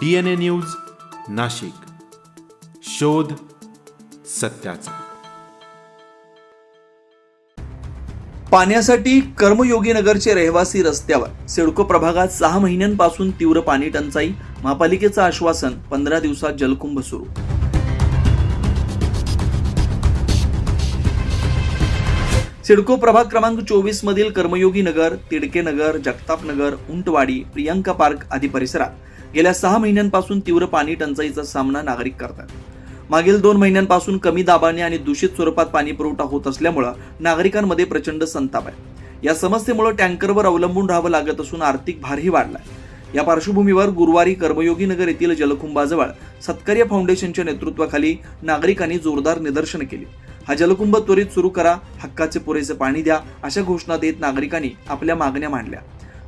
D N A news Nashik. शोध सत्याचा. पाण्यासाठी कर्मयोगी नगरचे रहिवासी रस्त्यावर. सिडको प्रभागात सहा महिन्यांपासून तीव्र पाणी टंचाई. महापालिकेचं आश्वासन पंधरा दिवसात जलकुंभ सुरू. सिडको प्रभाग क्रमांक चोवीस मधील कर्मयोगी नगर तिडके नगर जगताप नगर उंटवाडी प्रियंका पार्क आदी परिसरात. गेल्या सहा महिन्यांपासून तीव्र पाणी टंचाईचा सामना नागरिक करतात. मागील दोन महिन्यांपासून कमी दाबाने आणि दूषित स्वरूपात पाणी पुरवठा होत असल्यामुळं नागरिकांमध्ये प्रचंड संताप आहे. या समस्येमुळे टँकरवर अवलंबून राहावं लागत असून आर्थिक भारही वाढलाय. या पार्श्वभूमीवर गुरुवारी कर्मयोगी नगर येथील जलकुंभाजवळ सत्कार्य फाउंडेशनच्या नेतृत्वाखाली नागरिकांनी जोरदार निदर्शनं केली. हा जलकुंभ त्वरित सुरू करा हक्काचे पुरेसे पाणी द्या अशा घोषणा देत नागरिकांनी आपल्या मागण्या मांडल्या.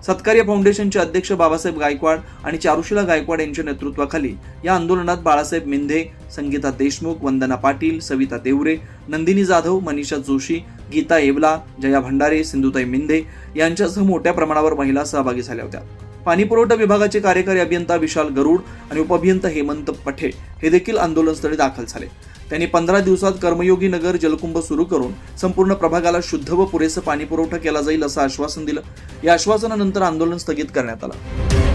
सत्कार्य फाउंडेशनचे अध्यक्ष बाबासाहेब गायकवाड आणि चारुशिला गायकवाड यांच्या नेतृत्वाखाली या आंदोलनात बाळासाहेब मिंधे संगीता देशमुख वंदना पाटील सविता देवरे नंदिनी जाधव मनीषा जोशी गीता येवला जया भंडारे सिंधुताई मिंधे यांच्यासह मोठ्या प्रमाणावर महिला सहभागी झाल्या होत्या. पाणीपुरवठा विभागाचे कार्यकारी अभियंता विशाल गरुड आणि उपअभियंता हेमंत पठे हे देखील आंदोलनस्थळी दाखल झाले. त्यांनी पंधरा दिवसात कर्मयोगी नगर जलकुंभ सुरू करून संपूर्ण प्रभागाला शुद्ध व पुरेसं पाणी पुरवठा केला जाईल असं आश्वासन दिलं. या आश्वासनानंतर आंदोलन स्थगित करण्यात आलं.